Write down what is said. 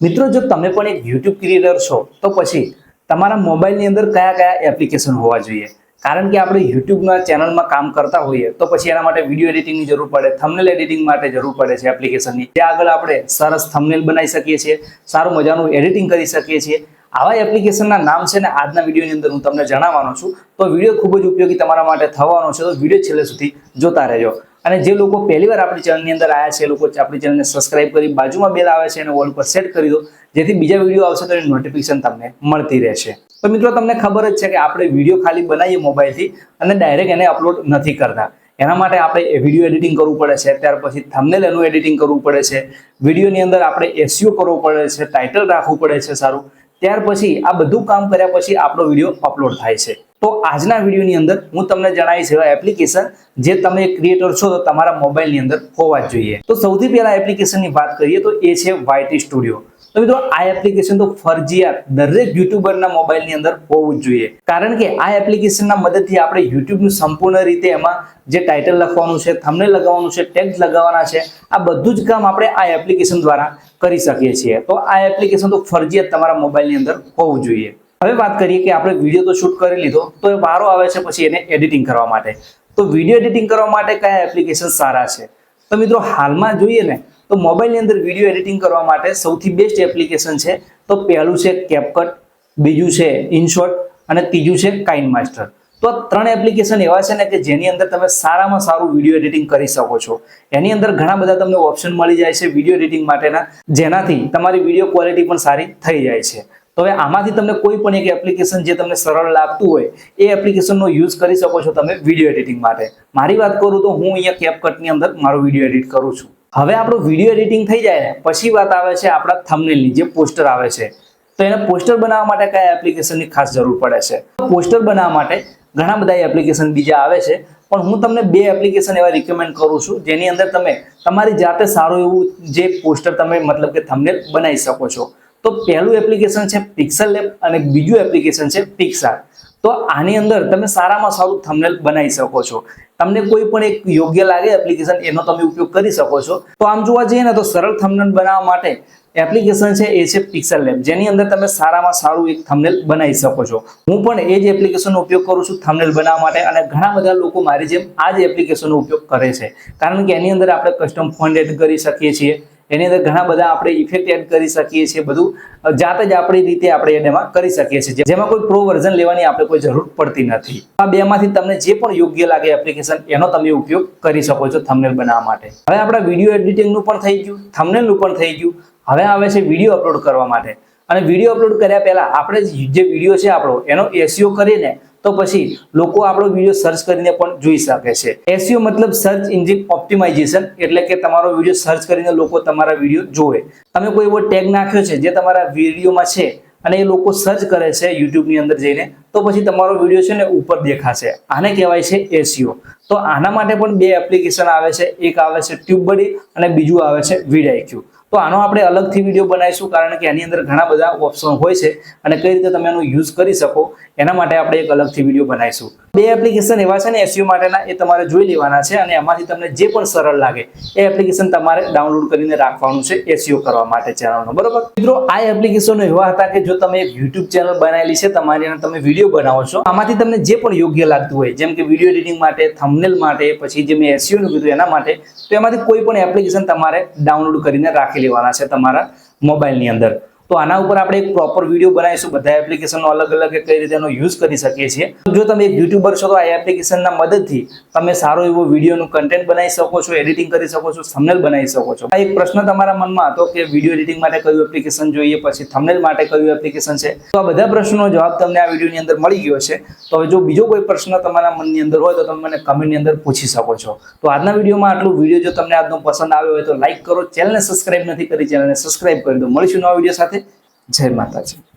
મિત્રો, જો તમે પણ એક યુટ્યુબ ક્રિએટર છો, તો પછી તમારા મોબાઈલની અંદર કયા કયા એપ્લિકેશન હોવા જોઈએ? કારણ કે આપણે યુટ્યુબના ચેનલમાં કામ કરતા હોઈએ, તો પછી એના માટે વીડિયો એડિટિંગની જરૂર પડે થમનેલ એડિટિંગ માટે જરૂર પડે છે એપ્લિકેશનની ત્યાં આગળ આપણે સરસ થમનેલ બનાવી શકીએ છીએ, સારું મજાનું એડિટિંગ કરી શકીએ છીએ. આવા એપ્લિકેશનના નામ છે ને આજના વિડીયોની અંદર હું તમને જણાવવાનો છું. તો વીડિયો ખૂબ જ ઉપયોગી તમારા માટે થવાનો છે, તો વીડિયો છેલ્લે સુધી જોતા રહેજો. અને જે લોકો પહેલીવાર આપણી ચેનલની અંદર આવ્યા છે, એ લોકો આપણી ચેનલને સબસ્ક્રાઇબ કરી બાજુમાં બેલ આવે છે એને ઓલ પર સેટ કરી દો, જેથી બીજા વીડિયો આવશે તો એની નોટિફિકેશન તમને મળતી રહેશે. તો મિત્રો, તમને ખબર જ છે કે આપણે વીડિયો ખાલી બનાવીએ મોબાઈલથી અને ડાયરેક્ટ એને અપલોડ નથી કરતા. એના માટે આપણે વીડિયો એડિટિંગ કરવું પડે છે, ત્યાર પછી થમનેલ એનું એડિટિંગ કરવું પડે છે વિડીયોની અંદર આપણે એસીઓ કરવો પડે છે ટાઇટલ રાખવું પડે છે સારું. ત્યાર પછી આ બધું કામ કર્યા પછી આપણો વીડિયો અપલોડ થાય છે. તો આજના વિડીયોની અંદર હું તમને જણાવીશ એવા એપ્લિકેશન જે તમે ક્રિએટર છો તો તમારા મોબાઈલની અંદર હોવા જ જોઈએ. તો સૌથી પહેલા એપ્લિકેશનની વાત કરીએ તો એ છે વાયટી સ્ટુડિયો તો મિત્રો, આ એપ્લિકેશન તો ફરજિયાત દરેક યુટ્યુબરના મોબાઈલની અંદર હોવું જ જોઈએ. કારણ કે આ એપ્લિકેશનના મદદથી આપણે યુટ્યુબનું સંપૂર્ણ રીતે એમાં જે ટાઇટલ લખવાનું છે થમને લગાવવાનું છે ટેક્સ લગાવવાના છે, આ બધું જ કામ આપણે આ એપ્લિકેશન દ્વારા કરી શકીએ છીએ. તો આ એપ્લિકેશન તો ફરજિયાત તમારા મોબાઈલની અંદર હોવું જોઈએ. હવે વાત કરીએ કે આપણે વીડિયો તો શૂટ કરી લીધો, તો એ વારો આવે છે પછી એને એડિટિંગ કરવા માટે. તો વીડિયો એડિટિંગ કરવા માટે કયા એપ્લિકેશન સારા છે? તો મિત્રો હાલમાં જોઈએ ને, તો મોબાઈલની અંદર વીડિયો એડિટિંગ કરવા માટે સૌથી બેસ્ટ એપ્લિકેશન છે, તો પહેલું છે કેપકટ બીજું છે ઇનશોટ અને ત્રીજું છે કાઇન માસ્ટર તો આ ત્રણ એપ્લિકેશન એવા છે ને કે જેની અંદર તમે સારામાં સારું વીડિયો એડિટિંગ કરી શકો છો. એની અંદર ઘણા બધા તમને ઓપ્શન મળી જાય છે વીડિયો એડિટિંગ માટેના, જેનાથી તમારી વીડિયો ક્વોલિટી પણ સારી થઈ જાય છે. તો હવે આમાંથી તમને કોઈ પણ એક એપ્લિકેશન જે તમને સરળ લાગતું હોય, એ એપ્લિકેશનનો યુઝ કરી શકો છો તમે વીડિયો એડિટિંગ માટે. મારી વાત કરું તો હું અહીંયા કેપકટની અંદર મારો વીડિયો એડિટ કરું છું. હવે આપણું વીડિયો એડિટિંગ થઈ જાય ને, પછી વાત આવે છે આપણા થમનેલની જે પોસ્ટર આવે છે. તો એને પોસ્ટર બનાવવા માટે કયા એપ્લિકેશનની ખાસ જરૂર પડે છે? પોસ્ટર બનાવવા માટે ઘણા બધા એપ્લિકેશન બીજા આવે છે, પણ હું તમને બે એપ્લિકેશન એવા રિકમેન્ડ કરું છું, જેની અંદર તમે તમારી જાતે સારું એવું જે પોસ્ટર તમે મતલબ કે થંબનેલ બનાવી શકો છો. તો પહેલું એપ્લિકેશન છે પિક્સલ લેબ અને બીજું એપ્લિકેશન છે પિક્સાર તો આની અંદર તમે સારામાં સારું થંબનેલ બનાવી શકો છો. તમને કોઈ પણ એક યોગ્ય લાગે એપ્લિકેશન એનો તમે ઉપયોગ કરી શકો છો. તો આમ જોવા જઈએ ને તો સરળ થંબનેલ બનાવવા માટે એપ્લિકેશન છે એ છે પિક્સલ લેબ જેની અંદર તમે સારામાં સારું એક થંબનેલ બનાવી શકો છો. હું પણ એ જ એપ્લિકેશનનો ઉપયોગ કરું છું થંબનેલ બનાવવા માટે અને ઘણા બધા લોકો મારી જેમ આ જ એપ્લિકેશનનો ઉપયોગ કરે છે. કારણ કે એની અંદર આપણે કસ્ટમ ફોન્ટ એડ કરી શકીએ છીએ. એની અંદર ઘણા બધા આપણે ઇફેક્ટ એડ કરી શકીએ છીએ બધું. જાતે જ આપણી રીતે આપણે એમાં કરી શકીએ છીએ. જેમાં કોઈ પ્રો વર્ઝન લેવાની આપણે કોઈ જરૂર પડતી નથી. આ બેમાંથી તમને જે પણ યોગ્ય લાગે એપ્લિકેશન એનો તમે ઉપયોગ કરી શકો છો થમનેલ બનાવવા માટે. હવે આપણા વીડિયો એડિટિંગનું પણ થઈ ગયું થમનેલનું પણ થઈ ગયું. હવે આવે છે વીડિયો અપલોડ કરવા માટે. અને વીડિયો અપલોડ કર્યા પહેલા આપણે જે વીડિયો છે આપણો, એનો એસીઓ કરીને તો પછી લોકો આપણો વીડિયો સર્ચ કરીને પણ જોઈ શકે છે. એસીઓ મતલબ સર્ચ ઇન્જિન ઓપ્ટિમાઇઝેશન એટલે કે તમારો વીડિયો સર્ચ કરીને લોકો તમારા વીડિયો જોવે. તમે કોઈ એવો ટેગ નાખ્યો છે જે તમારા વિડીયોમાં છે અને એ લોકો સર્ચ કરે છે યુટ્યુબની અંદર જઈને તો પછી તમારો વીડિયો છે ને ઉપર દેખાશે. આને કહેવાય છે એસીઓ તો આના માટે પણ બે એપ્લિકેશન આવે છે. એક આવે છે ટ્યુબબડી અને બીજું આવે છે વીડાઈક્યુ તો આનો આપણે અલગથી વીડિયો બનાવીશું કારણ કે એની અંદર ઘણા બધા ઓપ્શન હોય છે અને કઈ રીતે તમે એનો યુઝ કરી શકો એના માટે આપણે એક અલગથી વીડિયો બનાવીશું. બે એપ્લિકેશન એવા છે ને એસયુ માટેના, એ તમારે જોઈ લેવાના છે અને એમાંથી તમને જે પણ સરળ લાગે એ એપ્લિકેશન તમારે ડાઉનલોડ કરીને રાખવાનું છે એસયુ કરવા માટે ચેનલનો બરોબર? મિત્રો, આ એપ્લિકેશનો એવા હતા કે જો તમે એક યુટ્યુબ ચેનલ બનાવેલી છે, તમારી અને તમે વીડિયો બનાવો છો. આમાંથી તમને જે પણ યોગ્ય લાગતું હોય, જેમ કે વીડિયો એડિટિંગ માટે થંબનેલ માટે, પછી જે મેં એસયુ નું કીધું એના માટે, તો એમાંથી કોઈ પણ એપ્લિકેશન તમારે ડાઉનલોડ કરીને રાખી લેવાના છે તમારા મોબાઈલની અંદર. તો આના ઉપર આપણે એક પ્રોપર વીડિયો બનાવીશું. બધા એપ્લિકેશનનો અલગ અલગ કઈ રીતે યુઝ કરી શકીએ છીએ. જો તમે એક યુટ્યુબર છો તો આ એપ્લિકેશનના મદદથી તમે સારો એવો વિડીયોનું કન્ટેન્ટ બનાવી શકો છો એડિટિંગ કરી શકો છો થમનેલ બનાવી શકો છો. આ એક પ્રશ્ન તમારા મનમાં હતો કે વીડિયો એડિટિંગ માટે કયું એપ્લિકેશન જોઈએ, પછી થમનેલ માટે કયું એપ્લિકેશન છે? તો આ બધા પ્રશ્નોનો જવાબ તમને આ વિડીયોની અંદર મળી ગયો છે. તો હવે જો બીજો કોઈ પ્રશ્ન તમારા મનની અંદર હોય તો તમે મને કમેન્ટની અંદર પૂછી શકો છો. તો આજના વિડીયોમાં આટલું. વીડિયો જો તમને આજનો પસંદ આવ્યો હોય તો લાઈક કરો. ચેનલને સબસ્ક્રાઇબ નથી કરી ચેનલને સબસ્ક્રાઇબ કરી દો. મળીશું નવા વીડિયો સાથે. જય માતાજી.